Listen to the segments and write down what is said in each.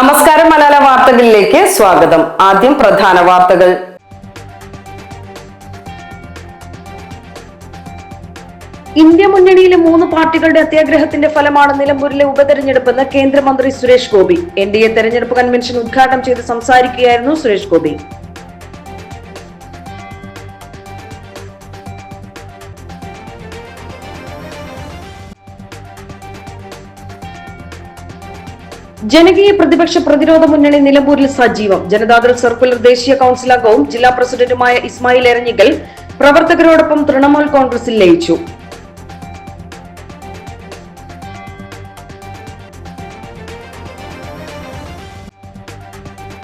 നമസ്കാരം മലയാള വാർത്തകളിലേക്ക് സ്വാഗതം. ആദ്യം പ്രധാന വാർത്തകൾ. ഇന്ത്യ മുന്നണിയിലെ മൂന്ന് പാർട്ടികളുടെ അത്യാഗ്രഹത്തിന്റെ ഫലമാണ് നിലമ്പൂരിലെ ഉപതെരഞ്ഞെടുപ്പെന്ന് കേന്ദ്രമന്ത്രി Suresh Gopi. N D A തെരഞ്ഞെടുപ്പ് കൺവെൻഷൻ ഉദ്ഘാടനം ചെയ്ത് സംസാരിക്കുകയായിരുന്നു സുരേഷ് ഗോപി. ജനകീയ പ്രതിപക്ഷ പ്രതിരോധ മുന്നണി നിലമ്പൂരിൽ സജീവം. ജനതാദൾ സർക്കുലർ ദേശീയ കൌൺസിൽ അംഗവും ജില്ലാ പ്രസിഡന്റുമായ ഇസ്മായിൽ എരഞ്ഞിക്കൽ പ്രവർത്തകരോടൊപ്പം തൃണമൂൽ കോൺഗ്രസിൽ ലയിച്ചു.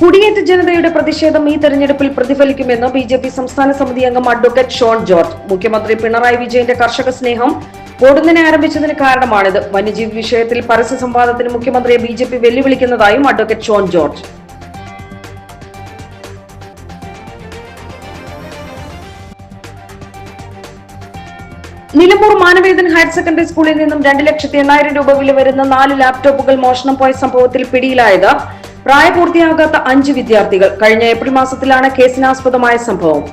കുടിയേറ്റ ജനതയുടെ പ്രതിഷേധം ഈ തെരഞ്ഞെടുപ്പിൽ പ്രതിഫലിക്കുമെന്ന് ബി ജെ പി സംസ്ഥാന സമിതി അംഗം അഡ്വക്കേറ്റ് ഷോൺ ജോർജ്. മുഖ്യമന്ത്രി പിണറായി വിജയന്റെ കർഷക സ്നേഹം പൊടുന്നനെ ആരംഭിച്ചതിന് കാരണമാണിത്. വന്യജീവി വിഷയത്തിൽ പരസ്യ സംവാദത്തിന് മുഖ്യമന്ത്രിയെ B J P വെല്ലുവിളിക്കുന്നതായും advocate Shone George. Nilambur Manavedan higher secondary സ്കൂളിൽ നിന്നും രണ്ട് ലക്ഷത്തി എണ്ണായിരം രൂപ വില വരുന്ന നാല് ലാപ്ടോപ്പുകൾ മോഷണം പോയ സംഭവത്തിൽ പിടിയിലായത് പ്രായപൂർത്തിയാകാത്ത അഞ്ച് വിദ്യാർത്ഥികൾ. കഴിഞ്ഞ ഏപ്രിൽ മാസത്തിലാണ് കേസിനാസ്പദമായ സംഭവം.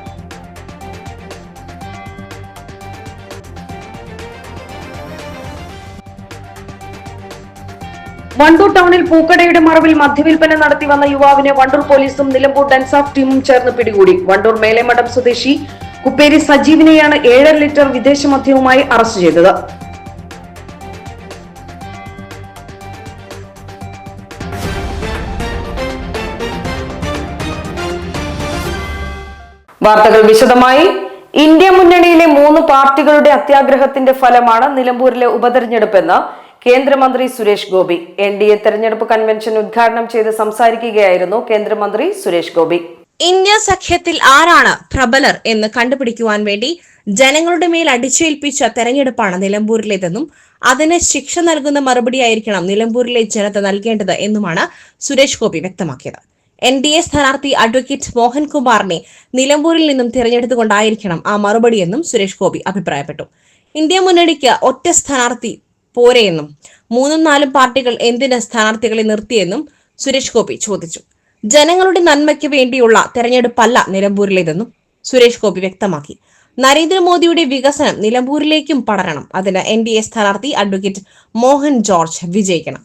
വണ്ടൂർ ടൗണിൽ പൂക്കടയുടെ മറവിൽ മദ്യവിൽപ്പന നടത്തി വന്ന യുവാവിനെ വണ്ടൂർ പോലീസും നിലമ്പൂർ ഡെൻസാഫ് ടീമും ചേർന്ന് പിടികൂടി. വണ്ടൂർ മേലേമഠം സ്വദേശി കുപ്പേരി സജീവിനെയാണ് ഏഴര ലിറ്റർ വിദേശ മദ്യവുമായി അറസ്റ്റ് ചെയ്തത്. വാർത്തകൾ വിശദമായി. ഇന്ത്യ മുന്നണിയിലെ മൂന്ന് പാർട്ടികളുടെ അത്യാഗ്രഹത്തിന്റെ ഫലമാണ് നിലമ്പൂരിലെ ഉപതെരഞ്ഞെടുപ്പെന്ന് കേന്ദ്രമന്ത്രി Suresh Gopi. N D A തെരഞ്ഞെടുപ്പ് കൺവെൻഷൻ ഉദ്ഘാടനം ചെയ്ത് സംസാരിക്കുകയായിരുന്നു കേന്ദ്രമന്ത്രി സുരേഷ് ഗോപി. ഇന്ത്യ സഖ്യത്തിൽ ആരാണ് പ്രബലർ എന്ന് കണ്ടുപിടിക്കുവാൻ വേണ്ടി ജനങ്ങളുടെ മേൽ അടിച്ചേൽപ്പിച്ച തെരഞ്ഞെടുപ്പാണ് നിലമ്പൂരിലേതെന്നും അതിന് ശിക്ഷ നൽകുന്ന മറുപടിയായിരിക്കണം നിലമ്പൂരിലെ ജനത നൽകേണ്ടത് എന്നുമാണ് സുരേഷ് ഗോപി വ്യക്തമാക്കിയത്. എൻ ഡി എ സ്ഥാനാർത്ഥി അഡ്വക്കേറ്റ് മോഹൻകുമാറിനെ നിലമ്പൂരിൽ നിന്നും തിരഞ്ഞെടുത്തുകൊണ്ടായിരിക്കണം ആ മറുപടിയെന്നും സുരേഷ് ഗോപി അഭിപ്രായപ്പെട്ടു. ഇന്ത്യ മുന്നണിക്ക് ഒറ്റ സ്ഥാനാർത്ഥി പോരെയെന്നും മൂന്നും നാലും പാർട്ടികൾ എന്തിന് സ്ഥാനാർത്ഥികളെ നിർത്തിയെന്നും സുരേഷ് ഗോപി ചോദിച്ചു. ജനങ്ങളുടെ നന്മയ്ക്ക് വേണ്ടിയുള്ള തെരഞ്ഞെടുപ്പല്ല നിലമ്പൂരിലേതെന്നും സുരേഷ് ഗോപി വ്യക്തമാക്കി. നരേന്ദ്രമോദിയുടെ വികസനം നിലമ്പൂരിലേക്കും പടരണം അതിന് എൻ ഡി എ സ്ഥാനാർത്ഥി അഡ്വക്കേറ്റ് മോഹൻ ജോർജ് വിജയിക്കണം.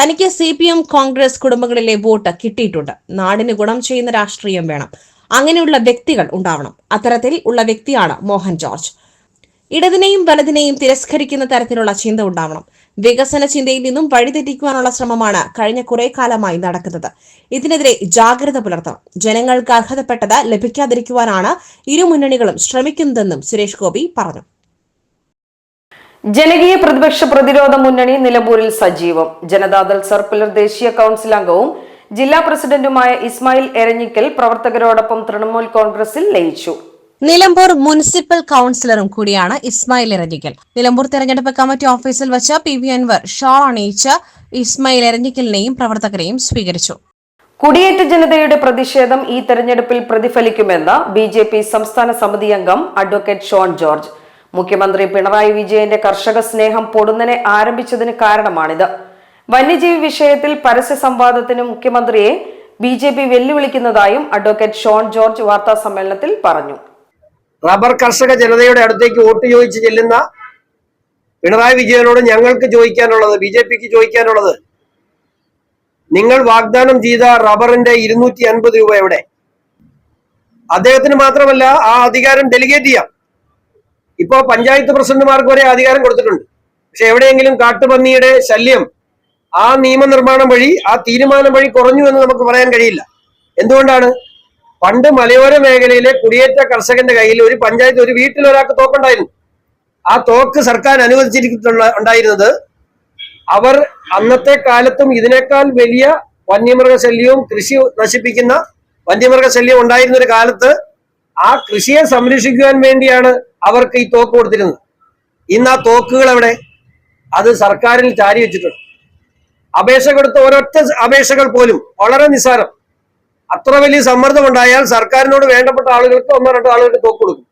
തനിക്ക് സി പി എം കോൺഗ്രസ് കുടുംബങ്ങളിലെ വോട്ട് കിട്ടിയിട്ടുണ്ട്. നാടിന് ഗുണം ചെയ്യുന്ന രാഷ്ട്രീയം വേണം. അങ്ങനെയുള്ള വ്യക്തികൾ ഉണ്ടാവണം. അത്തരത്തിൽ ഉള്ള വ്യക്തിയാണ് മോഹൻ ജോർജ്. ഇടതിനെയും വലതിനെയും തിരസ്കരിക്കുന്ന തരത്തിലുള്ള ചിന്ത ഉണ്ടാവണം. വികസന ചിന്തയിൽ നിന്നും വഴിതെറ്റിക്കുവാനുള്ള ശ്രമമാണ് കഴിഞ്ഞ കുറെ കാലമായി നടക്കുന്നത്. ഇതിനെതിരെ ജാഗ്രത പുലർത്തണം. ജനങ്ങൾക്ക് അർഹതപ്പെട്ടത് ലഭിക്കാതിരിക്കുവാനാണ് ഇരു മുന്നണികളും ശ്രമിക്കുന്നതെന്നും സുരേഷ് ഗോപി പറഞ്ഞു. ജനകീയ പ്രതിപക്ഷ പ്രതിരോധ മുന്നണി നിലമ്പൂരിൽ സജീവം. ജനതാദൾ സർക്കുലർ ദേശീയ കൗൺസിൽ അംഗവും ജില്ലാ പ്രസിഡന്റുമായ ഇസ്മായിൽ എരഞ്ഞിക്കൽ പ്രവർത്തകരോടൊപ്പം തൃണമൂൽ കോൺഗ്രസിൽ ലയിച്ചു. നിലമ്പൂർ മുനിസിപ്പൽ കൌൺസിലറും കൂടിയാണ് ഇസ്മായിൽ എരഞ്ഞിക്കൽ. നിലമ്പൂർ തെരഞ്ഞെടുപ്പ് കമ്മിറ്റി ഓഫീസിൽ വെച്ച് പി വി അൻവർ ഷാൾ അണിയിച്ച് ഇസ്മായിൽ എരഞ്ഞിക്കലിനെയും പ്രവർത്തകരെയും സ്വീകരിച്ചു. കുടിയേറ്റ ജനതയുടെ പ്രതിഷേധം ഈ തെരഞ്ഞെടുപ്പിൽ പ്രതിഫലിക്കുമെന്ന് ബി ജെ പി സംസ്ഥാന സമിതി അംഗം അഡ്വക്കേറ്റ് ഷോൺ ജോർജ്. മുഖ്യമന്ത്രി പിണറായി വിജയന്റെ കർഷക സ്നേഹം പൊടുന്നനെ ആരംഭിച്ചതിന് കാരണമാണിത്. വന്യജീവി വിഷയത്തിൽ പരസ്യ സംവാദത്തിന് മുഖ്യമന്ത്രിയെ ബി വെല്ലുവിളിക്കുന്നതായും അഡ്വക്കേറ്റ് ഷോൺ ജോർജ് വാർത്താ സമ്മേളനത്തിൽ പറഞ്ഞു. റബ്ബർ കർഷക ജനതയുടെ അടുത്തേക്ക് വോട്ട് ചോദിച്ച് ചെല്ലുന്ന പിണറായി വിജയനോട് ഞങ്ങൾക്ക് ചോദിക്കാനുള്ളത് ബി ജെ പിക്ക് ചോദിക്കാനുള്ളത്. നിങ്ങൾ വാഗ്ദാനം ചെയ്ത റബ്ബറിന്റെ ഇരുന്നൂറ്റി അൻപത് രൂപ എവിടെ? അദ്ദേഹത്തിന് മാത്രമല്ല ആ അധികാരം ഡെലിഗേറ്റ് ചെയ്യാം. ഇപ്പോ പഞ്ചായത്ത് പ്രസിഡന്റുമാർക്ക് വരെ അധികാരം കൊടുത്തിട്ടുണ്ട്. പക്ഷെ എവിടെയെങ്കിലും കാട്ടുപന്നിയുടെ ശല്യം ആ നിയമനിർമ്മാണം വഴി ആ തീരുമാനം വഴി കുറഞ്ഞു എന്ന് നമുക്ക് പറയാൻ കഴിയില്ല. എന്തുകൊണ്ടാണ്? പണ്ട് മലയോര മേഖലയിലെ കുടിയേറ്റ കർഷകന്റെ കയ്യിൽ ഒരു പഞ്ചായത്ത് ഒരു വീട്ടിൽ ഒരാൾക്ക് തോക്കുണ്ടായിരുന്നു. ആ തോക്ക് സർക്കാർ അനുവദിച്ചിരിക്കുന്ന ഉണ്ടായിരുന്നത്. അവർ അന്നത്തെ കാലത്തും ഇതിനേക്കാൾ വലിയ വന്യമൃഗശല്യവും കൃഷി നശിപ്പിക്കുന്ന വന്യമൃഗ ശല്യം ഉണ്ടായിരുന്ന ഒരു കാലത്ത് ആ കൃഷിയെ സംരക്ഷിക്കുവാൻ വേണ്ടിയാണ് അവർക്ക് ഈ തോക്ക് കൊടുത്തിരുന്നത്. ഇന്ന് ആ തോക്കുകൾ അവിടെ അത് സർക്കാരിൽ ചാരി വെച്ചിട്ടുണ്ട് അപേക്ഷ കൊടുത്ത ഒരൊറ്റ അപേക്ഷകൾ പോലും വളരെ നിസ്സാരം. അത്ര വലിയ സമ്മർദ്ദം ഉണ്ടായാൽ സർക്കാരിനോട് വേണ്ടപ്പെട്ട ആളുകൾക്ക് ഒന്നോ രണ്ടോ ആളുകൾക്ക് തോക്ക് കൊടുക്കും.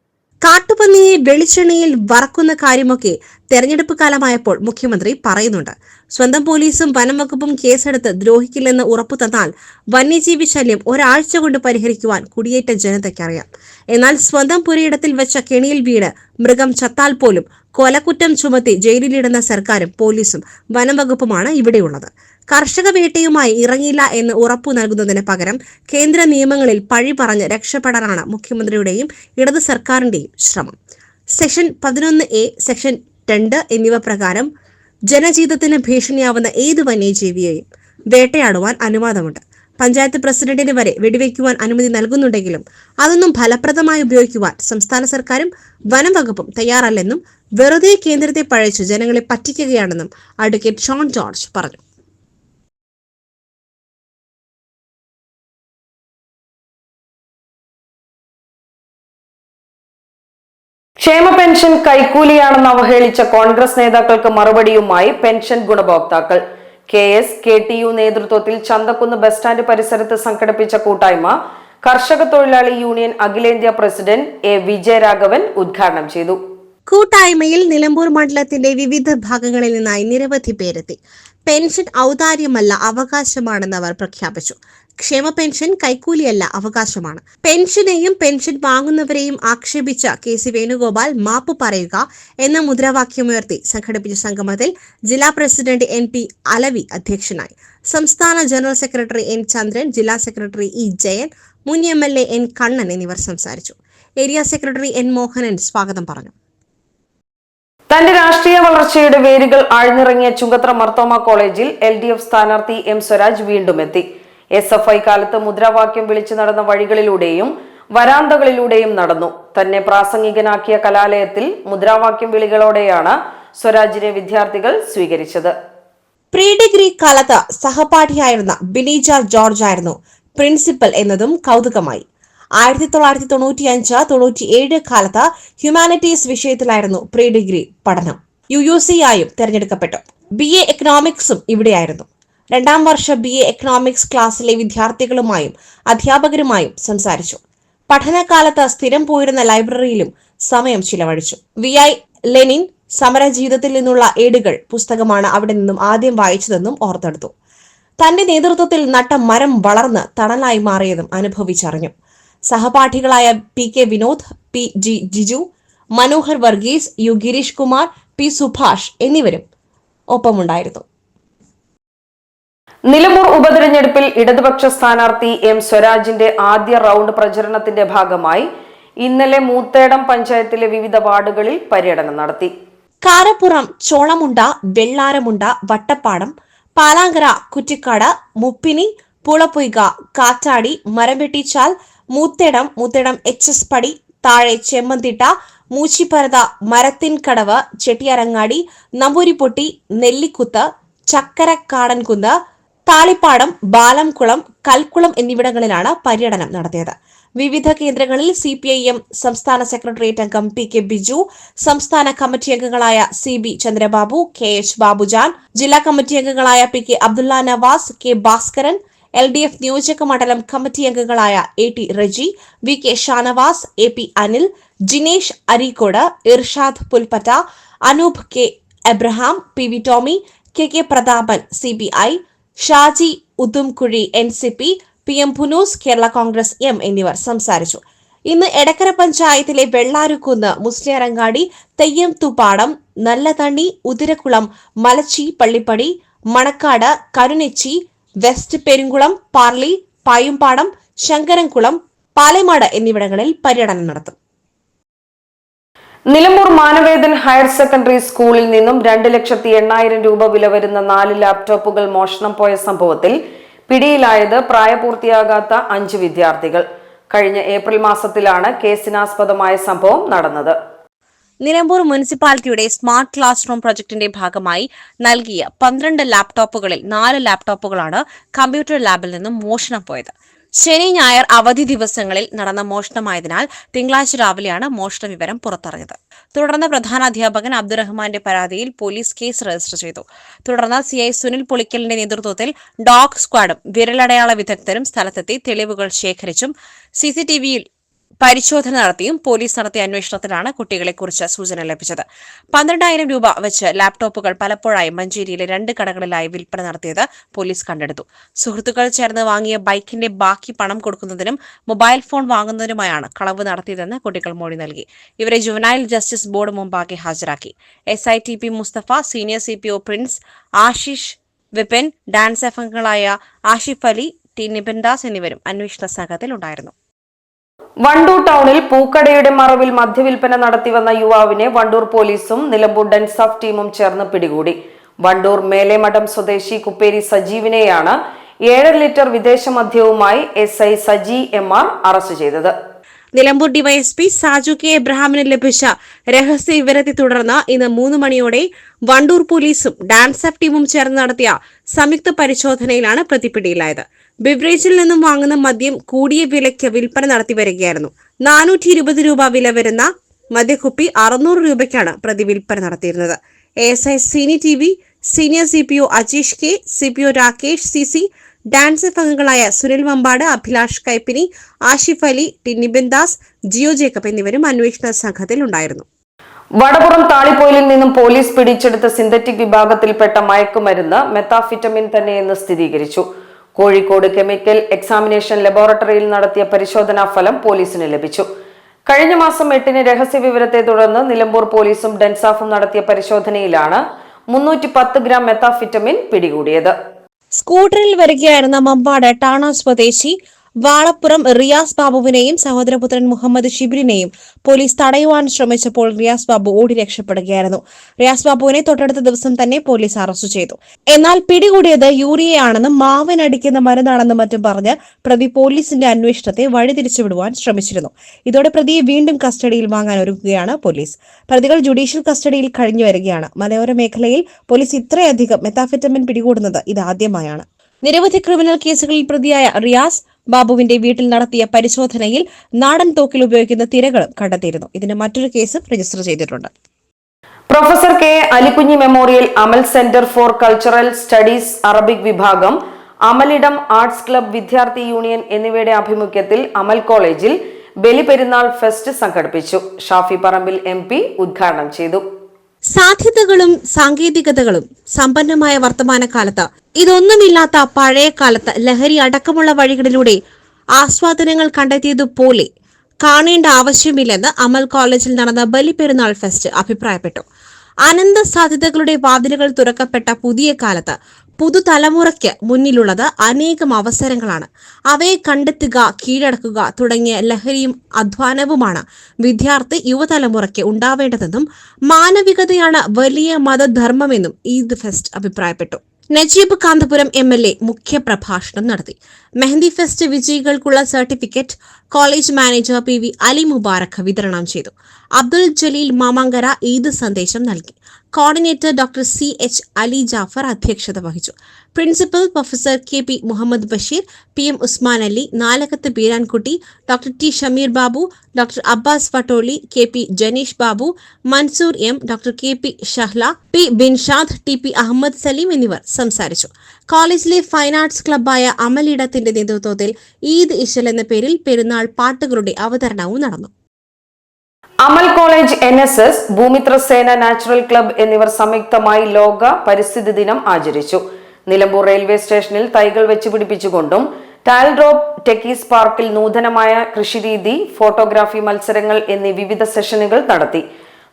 കാട്ടുപന്നിയെ വെളിച്ചെണ്ണയിൽ വറക്കുന്ന കാര്യമൊക്കെ തെരഞ്ഞെടുപ്പ് കാലമായപ്പോൾ മുഖ്യമന്ത്രി പറയുന്നുണ്ട്. സ്വന്തം പോലീസും വനം വകുപ്പും കേസെടുത്ത് ദ്രോഹിക്കില്ലെന്ന് ഉറപ്പു തന്നാൽ വന്യജീവി ശല്യം ഒരാഴ്ച കൊണ്ട് പരിഹരിക്കുവാൻ കുടിയേറ്റ ജനതയ്ക്കറിയാം എന്നാൽ സ്വന്തം പുരയിടത്തിൽ വെച്ച കെണിയിൽ വീട് മൃഗം ചത്താൽ പോലും കൊലക്കുറ്റം ചുമത്തി ജയിലിലിടുന്ന സർക്കാരും പോലീസും വനം വകുപ്പുമാണ് ഇവിടെയുള്ളത്. കർഷക വേട്ടയുമായി ഇറങ്ങില്ല എന്ന് ഉറപ്പു നൽകുന്നതിന് പകരം കേന്ദ്ര നിയമങ്ങളിൽ പഴി പറഞ്ഞ് രക്ഷപ്പെടാനാണ് മുഖ്യമന്ത്രിയുടെയും ഇടത് സർക്കാരിന്റെയും ശ്രമം. സെക്ഷൻ പതിനൊന്ന് എ സെക്ഷൻ രണ്ട് എന്നിവ പ്രകാരം ജനജീവിതത്തിന് ഭീഷണിയാവുന്ന ഏത് വന്യജീവിയെയും വേട്ടയാടുവാൻ അനുവാദമുണ്ട്. പഞ്ചായത്ത് പ്രസിഡന്റിന് വരെ വെടിവെക്കുവാൻ അനുമതി നൽകുന്നുണ്ടെങ്കിലും അതൊന്നും ഫലപ്രദമായി ഉപയോഗിക്കുവാൻ സംസ്ഥാന സർക്കാരും വനം വകുപ്പും തയ്യാറല്ലെന്നും വെറുതെ കേന്ദ്രത്തെ പഴച്ചു ജനങ്ങളെ പറ്റിക്കുകയാണെന്നും അഡ്വക്കേറ്റ് ഷോൺ ജോർജ് പറഞ്ഞു. ക്ഷേമ പെൻഷൻ കൈക്കൂലിയാണെന്ന് അവഹേളിച്ച കോൺഗ്രസ് നേതാക്കൾക്ക് മറുപടിയുമായി പെൻഷൻ ഗുണഭോക്താക്കൾ. K S K T U നേതൃത്വത്തിൽ ചന്തക്കുന്ന് ബസ് സ്റ്റാൻഡ് പരിസരത്ത് സംഘടിപ്പിച്ച കൂട്ടായ്മ കർഷക തൊഴിലാളി യൂണിയൻ അഖിലേന്ത്യാ പ്രസിഡന്റ് എ വിജയരാഘവൻ ഉദ്ഘാടനം ചെയ്തു. കൂട്ടായ്മയിൽ നിലമ്പൂർ മണ്ഡലത്തിന്റെ വിവിധ ഭാഗങ്ങളിൽ നിന്നായി നിരവധി പേരെത്തി. പെൻഷൻ ഔദാര്യമല്ല അവകാശമാണെന്ന് അവർ പ്രഖ്യാപിച്ചു. ക്ഷേമ പെൻഷൻ കൈക്കൂലിയല്ല അവകാശമാണ്. പെൻഷനെയും പെൻഷൻ വാങ്ങുന്നവരെയും ആക്ഷേപിച്ച കെ സി വേണുഗോപാൽ മാപ്പ് പറയുക എന്ന മുദ്രാവാക്യമുയർത്തി സംഘടിപ്പിച്ച സംഗമത്തിൽ ജില്ലാ പ്രസിഡന്റ് എൻ പി അലവി അധ്യക്ഷനായി. സംസ്ഥാന ജനറൽ സെക്രട്ടറി എൻ ചന്ദ്രൻ ജില്ലാ സെക്രട്ടറി ഇ ജയൻ മുൻ M L A N Kannan എന്നിവർ സംസാരിച്ചു. ഏരിയ സെക്രട്ടറി എൻ മോഹനൻ സ്വാഗതം പറഞ്ഞു. തന്റെ രാഷ്ട്രീയ വളർച്ചയുടെ വേരുകൾ ആഴ്ന്നിറങ്ങിയ ചുങ്കത്ര മർത്തോമ കോളേജിൽ എൽ ഡി എഫ് സ്ഥാനാർത്ഥി എം സ്വരാജ് വീണ്ടും എത്തി. എസ് എഫ് ഐ കാലത്ത് മുദ്രാവാക്യം വിളിച്ചു നടന്ന വഴികളിലൂടെയും വരാന്തകളിലൂടെയും നടന്നു. തന്നെ പ്രാസംഗികനാക്കിയ കലാലയത്തിൽ മുദ്രാവാക്യം വിളികളോടെയാണ് സ്വരാജിനെ വിദ്യാർത്ഥികൾ സ്വീകരിച്ചത്. പ്രീ ഡിഗ്രി കാലത്ത് സഹപാഠിയായിരുന്ന ബിനീജ ജോർജ് ആയിരുന്നു പ്രിൻസിപ്പൽ എന്നതും കൗതുകമായി. ആയിരത്തി തൊള്ളായിരത്തി തൊണ്ണൂറ്റി അഞ്ച് തൊണ്ണൂറ്റി ഏഴ് കാലത്ത് ഹ്യൂമാനിറ്റീസ് വിഷയത്തിലായിരുന്നു പ്രീ ഡിഗ്രി പഠനം യു യു സി ആയും തിരഞ്ഞെടുക്കപ്പെട്ടു. ബി എ എക്കണോമിക്സും ഇവിടെയായിരുന്നു. രണ്ടാം വർഷ ബി എ എക്കണോമിക്സ് ക്ലാസ്സിലെ വിദ്യാർത്ഥികളുമായും അധ്യാപകരുമായും സംസാരിച്ചു. പഠനകാലത്ത് സ്ഥിരം പോയിരുന്ന ലൈബ്രറിയിലും സമയം ചിലവഴിച്ചു. വി. ഐ. ലെനിൻ സമര ജീവിതത്തിൽ നിന്നുള്ള ഏടുകൾ പുസ്തകമാണ് അവിടെ നിന്നും ആദ്യം വായിച്ചതെന്നും ഓർത്തെടുത്തു. തന്റെ നേതൃത്വത്തിൽ നട്ട മരം വളർന്ന് തണലായി മാറിയതും അനുഭവിച്ചറിഞ്ഞു. സഹപാഠികളായ P K Vinod P G Jiju Manohar Varghese U Girish Kumar P Subhash എന്നിവരും ഒപ്പമുണ്ടായിരുന്നു. നിലമ്പൂർ ഉപതെരഞ്ഞെടുപ്പിൽ ഇടതുപക്ഷ സ്ഥാനാർത്ഥി എം സ്വരാജിന്റെ ആദ്യ റൗണ്ട് പ്രചരണത്തിന്റെ ഭാഗമായി ഇന്നലെ മൂത്തേടം പഞ്ചായത്തിലെ വിവിധ വാർഡുകളിൽ പര്യടനം നടത്തി. കാരപ്പുറം ചോളമുണ്ട വെള്ളാരമുണ്ട വട്ടപ്പാടം പാലാങ്കര കുറ്റിക്കാട് മുപ്പിനി പുളപ്പൊയ്ക കാറ്റാടി മരംവെട്ടിച്ചാൽ മൂത്തേടം മൂത്തേടം എച്ച് എസ് പടി താഴെ ചെമ്മന്തിട്ട മൂച്ചിപ്പരത മരത്തിൻകടവ് ചെട്ടിയരങ്ങാടി നമ്പൂരിപ്പൊട്ടി നെല്ലിക്കുത്ത് ചക്കരക്കാടൻകുന്ന് താളിപ്പാടം ബാലംകുളം കൽക്കുളം എന്നിവിടങ്ങളിലാണ് പര്യടനം നടത്തിയത്. വിവിധ കേന്ദ്രങ്ങളിൽ സി പി ഐ എം സംസ്ഥാന സെക്രട്ടേറിയറ്റ് അംഗം പി കെ ബിജു സംസ്ഥാന കമ്മിറ്റി അംഗങ്ങളായ C B Chandrababu K H Babujan ജില്ലാ കമ്മിറ്റി അംഗങ്ങളായ P K Abdulla Navas K Bhaskaran L D F നിയോജക മണ്ഡലം കമ്മിറ്റി അംഗങ്ങളായ A T Reji V K Shanavas A P Anil Jinesh Areekode Irshad Pulpatta Anoop K Abraham P V Tomy K K Prathapan C B I Shaji Udumkuzhi N C P P M Punnoose Kerala Congress M എന്നിവർ സംസാരിച്ചു. ഇന്ന് എടക്കര പഞ്ചായത്തിലെ Vellarukkunnu Musliyarangadi Theyyam Thuppadam Nallathanni Uthirakkulam Malachi Pallippadi Manakkad Karunechi west Perunkulam Parli Payumpadam Sankarankulam Palamad എന്നിവിടങ്ങളിൽ പര്യടനം നടത്തും. Nilambur Manavedan higher secondary സ്കൂളിൽ നിന്നും രണ്ട് ലക്ഷത്തി എണ്ണായിരം രൂപ വില വരുന്ന നാല് ലാപ്ടോപ്പുകൾ മോഷണം പോയ സംഭവത്തിൽ പിടിയിലായത് പ്രായപൂർത്തിയാകാത്ത അഞ്ച് വിദ്യാർത്ഥികൾ. കഴിഞ്ഞ ഏപ്രിൽ മാസത്തിലാണ് കേസിനാസ്പദമായ സംഭവം നടന്നത്. നിലമ്പൂർ മുനിസിപ്പാലിറ്റിയുടെ സ്മാർട്ട് ക്ലാസ് റൂം പ്രൊജക്ടിന്റെ ഭാഗമായി നൽകിയ പന്ത്രണ്ട് ലാപ്ടോപ്പുകളിൽ നാല് ലാപ്ടോപ്പുകളാണ് കമ്പ്യൂട്ടർ ലാബിൽ നിന്നും മോഷണം പോയത്. ശനി ഞായർ അവധി ദിവസങ്ങളിൽ നടന്ന മോഷണമായതിനാൽ തിങ്കളാഴ്ച രാവിലെയാണ് മോഷണ വിവരം പുറത്തറിഞ്ഞത്. തുടർന്ന് പ്രധാന അധ്യാപകൻ അബ്ദുറഹ്മാന്റെ പരാതിയിൽ പോലീസ് കേസ് രജിസ്റ്റർ ചെയ്തു. തുടർന്ന് സി ഐ സുനിൽ പുളിക്കലിന്റെ നേതൃത്വത്തിൽ ഡോഗ് സ്ക്വാഡും വിരലടയാള വിദഗ്ധരും സ്ഥലത്തെത്തി തെളിവുകൾ ശേഖരിച്ചും. സിസിടിവിയിൽ പരിശോധന നടത്തിയും പോലീസ് നടത്തിയ അന്വേഷണത്തിലാണ് കുട്ടികളെക്കുറിച്ച് സൂചന ലഭിച്ചത്. പന്ത്രണ്ടായിരം രൂപ വെച്ച് ലാപ്ടോപ്പുകൾ പലപ്പോഴായി മഞ്ചേരിയിലെ രണ്ട് കടകളിലായി വിൽപ്പന നടത്തിയത് പോലീസ് കണ്ടെടുത്തു. സുഹൃത്തുക്കൾ ചേർന്ന് വാങ്ങിയ ബൈക്കിന്റെ ബാക്കി പണം കൊടുക്കുന്നതിനും മൊബൈൽ ഫോൺ വാങ്ങുന്നതിനുമായാണ് കളവ് നടത്തിയതെന്ന് കുട്ടികൾ മൊഴി നൽകി. ഇവരെ ജുവനൈൽ ജസ്റ്റിസ് ബോർഡ് മുമ്പാകെ ഹാജരാക്കി. S I T P Musthafa senior C P O Prince Ashish Vipin dance അംഗങ്ങളായ ആഷിഫ് അലി ടി നിബിൻ ദാസ് എന്നിവരും അന്വേഷണ സംഘത്തിലുണ്ടായിരുന്നു വണ്ടൂർ ടൗണിൽ പൂക്കടയുടെ മറവിൽ മദ്യവിൽപ്പന നടത്തിവന്ന യുവാവിനെ വണ്ടൂർ പോലീസും നിലമ്പൂർ ഡെൻസഫ് ടീമും ചേർന്ന് പിടികൂടി. വണ്ടൂർ മേലേമഠം സ്വദേശി കുപ്പേരി സജീവിനെയാണ് ഏഴര ലിറ്റർ വിദേശ മദ്യവുമായി S I Saji M R arrest ചെയ്തത്. നിലമ്പൂർ ഡിവൈഎസ്പി സാജു കെ എബ്രഹാമിന് ലഭിച്ച രഹസ്യ വിവരത്തെ തുടർന്ന് ഇന്ന് മൂന്ന് മണിയോടെ വണ്ടൂർ പോലീസും ഡാൻസ് ടീമും ചേർന്ന് നടത്തിയ സംയുക്ത പരിശോധനയിലാണ് പ്രതിപിടിയിലായത്. ബിവറേജിൽ നിന്നും വാങ്ങുന്ന മദ്യം കൂടിയ വിലയ്ക്ക് വിൽപ്പന നടത്തി വരികയായിരുന്നു. നാനൂറ്റി ഇരുപത് രൂപ വില വരുന്ന മദ്യക്കുപ്പി അറുന്നൂറ് രൂപയ്ക്കാണ് പ്രതി വിൽപ്പന നടത്തിയിരുന്നത് S I Sini T V senior C P O Ajeesh K C P O Rakesh C C dance അംഗങ്ങളായ സുനിൽ വമ്പാട് അഭിലാഷ് കൈപ്പിനി ആഷിഫ് അലി ടിന്നിബിൻ ദാസ് ജിയോ ജേക്കബ് എന്നിവരും അന്വേഷണ സംഘത്തിൽ ഉണ്ടായിരുന്നു. വടപുറം താളിപ്പോയിലിൽ നിന്നും പോലീസ് പിടിച്ചെടുത്ത സിന്തറ്റിക് വിഭാഗത്തിൽപ്പെട്ട മയക്കുമരുന്ന് മെത്താഫിറ്റമിൻ തന്നെയെന്ന് സ്ഥിരീകരിച്ചു. കോഴിക്കോട് കെമിക്കൽ എക്സാമിനേഷൻ ലബോറട്ടറിയിൽ നടത്തിയ പരിശോധനാ ഫലം പോലീസിന് ലഭിച്ചു. കഴിഞ്ഞ മാസം എട്ടിന് രഹസ്യ വിവരത്തെ തുടർന്ന് നിലമ്പൂർ പോലീസും ഡെൻസാഫും നടത്തിയ പരിശോധനയിലാണ് മുന്നൂറ്റി പത്ത് ഗ്രാം മെത്താഫിറ്റമിൻ പിടികൂടിയത്. സ്കൂട്ടറിൽ വരികയായിരുന്ന മമ്പാട് ടാണ സ്വദേശി വാളപ്പുറം റിയാസ് ബാബുവിനെയും സഹോദരപുത്രൻ മുഹമ്മദ് ഷിബിലിനെയും പോലീസ് തടയുവാൻ ശ്രമിച്ചപ്പോൾ റിയാസ് ബാബു ഓടി രക്ഷപ്പെടുകയായിരുന്നു. റിയാസ് ബാബുവിനെ തൊട്ടടുത്ത ദിവസം തന്നെ പോലീസ് അറസ്റ്റ് ചെയ്തു. എന്നാൽ പിടികൂടിയത് യൂറിയയാണെന്നും മാവനടിക്കുന്ന മരുന്നാണെന്നും മറ്റും പറഞ്ഞ് പ്രതി പോലീസിന്റെ അന്വേഷണത്തെ വഴിതിരിച്ചുവിടുവാൻ ശ്രമിച്ചിരുന്നു. ഇതോടെ പ്രതിയെ വീണ്ടും കസ്റ്റഡിയിൽ വാങ്ങാൻ ഒരുങ്ങുകയാണ് പോലീസ്. പ്രതികൾ ജുഡീഷ്യൽ കസ്റ്റഡിയിൽ കഴിഞ്ഞു വരികയാണ്. മലയോര മേഖലയിൽ പോലീസ് ഇത്രയധികം മെത്താഫെറ്റമിൻ പിടികൂടുന്നത് ഇതാദ്യമായാണ്. നിരവധി ക്രിമിനൽ കേസുകളിൽ പ്രതിയായ റിയാസ് ബാബുവിന്റെ വീട്ടിൽ നടത്തിയ പരിശോധനയിൽ നാടൻ തോക്കിൽ ഉപയോഗിക്കുന്ന തിരകളും കണ്ടെത്തിയിരുന്നു. ഇതിന് മറ്റൊരു കേസും രജിസ്റ്റർ ചെയ്തിട്ടുണ്ട്. Professor K Alikkunhi memorial Amal centre for cultural studies Arabic വിഭാഗം അമലിടം ആർട്സ് ക്ലബ് വിദ്യാർത്ഥി യൂണിയൻ എന്നിവയുടെ ആഭിമുഖ്യത്തിൽ അമൽ കോളേജിൽ ബലിപെരുന്നാൾ ഫെസ്റ്റ് സംഘടിപ്പിച്ചു. ഷാഫി പറമ്പിൽ എം ഉദ്ഘാടനം ചെയ്തു. സാധ്യതകളും സാങ്കേതികതകളും സമ്പന്നമായ വർത്തമാനകാലത്ത്. ഇതൊന്നുമില്ലാത്ത പഴയ കാലത്ത് ലഹരി അടക്കമുള്ള വഴികളിലൂടെ ആസ്വാദനങ്ങൾ കണ്ടെത്തിയതുപോലെ കാണേണ്ട ആവശ്യമില്ലെന്ന് അമൽ കോളേജിൽ നടന്ന ബലിപെരുന്നാൾ ഫെസ്റ്റ് അഭിപ്രായപ്പെട്ടു. അനന്ത സാധ്യതകളുടെ വാതിലുകൾ തുറക്കപ്പെട്ട പുതിയ കാലത്ത് പുതുതലമുറയ്ക്ക് മുന്നിലുള്ളത് അനേകം അവസരങ്ങളാണ്. അവയെ കണ്ടെത്തുക കീഴടക്കുക തുടങ്ങിയ ലഹരിയും അധ്വാനവുമാണ് വിദ്യാർത്ഥി യുവതലമുറയ്ക്ക് ഉണ്ടാവേണ്ടതെന്നും മാനവികതയാണ് വലിയ മതധർമ്മമെന്നും ഈദ് ഫെസ്റ്റ് അഭിപ്രായപ്പെട്ടു. Najeeb Kanthapuram M L A മുഖ്യപ്രഭാഷണം നടത്തി. Mehndi fest വിജയികൾക്കുള്ള certificate college manager P V Ali Mubarak വിതരണം ചെയ്തു. അബ്ദുൽ ജലീൽ മാമാങ്കര ഈദ് സന്ദേശം നൽകി. Coordinator doctor C H Ali Jafar അധ്യക്ഷത വഹിച്ചു. Principal professor K P Muhammad Basheer P M Usman Ali Nalakath Beerankutty doctor T Shameer Babu doctor Abbas Pattoli K P Janeesh Babu Mansoor M doctor K P Shahla P Binshad T P Ahammed Saleem എന്നിവർ സംസാരിച്ചു. കോളേജിലെ fine arts ക്ലബ്ബായ അമലിടത്തിന്റെ നേതൃത്വത്തിൽ ഈദ് ഇഷൽ എന്ന പേരിൽ പെരുന്നാൾ പാട്ടുകളുടെ അവതരണവും നടന്നു. Amal college N S S Bhoomithra Sena natural club എന്നിവർ സംയുക്തമായി ലോക പരിസ്ഥിതി ദിനം ആചരിച്ചു. നിലമ്പൂർ റെയിൽവേ സ്റ്റേഷനിൽ തൈകൾ വെച്ച് പിടിപ്പിച്ചുകൊണ്ടും ടാൽ ഡ്രോപ്പ് ടെക്കീസ് പാർക്കിൽ നൂതനമായ കൃഷിരീതി ഫോട്ടോഗ്രാഫി മത്സരങ്ങൾ എന്നീ വിവിധ സെഷനുകൾ നടത്തി.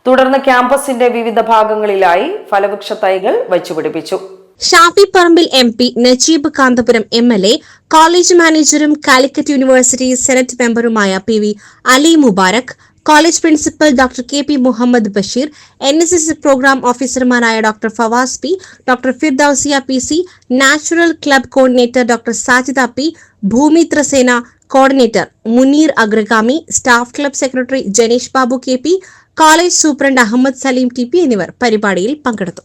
തുടർന്ന് ക്യാമ്പസിന്റെ വിവിധ ഭാഗങ്ങളിലായി ഫലവൃക്ഷ തൈകൾ വച്ചുപിടിപ്പിച്ചു Shafi Parambil M P Najeeb Kanthapuram M L A college മാനേജറും Calicut university senate മെമ്പറുമായ P V Ali Mubarak college principal doctor K P Muhammad Basheer N S S programme ഓഫീസർമാരായ doctor Favas P doctor Firdousiya P C natural club coordinator doctor Sajida P Bhoomithra Sena coordinator Muneer Agragami staff club secretary Janeesh Babu K P college superintendent Ahammed Saleem T P എന്നിവർ പരിപാടിയിൽ പങ്കെടുത്തു.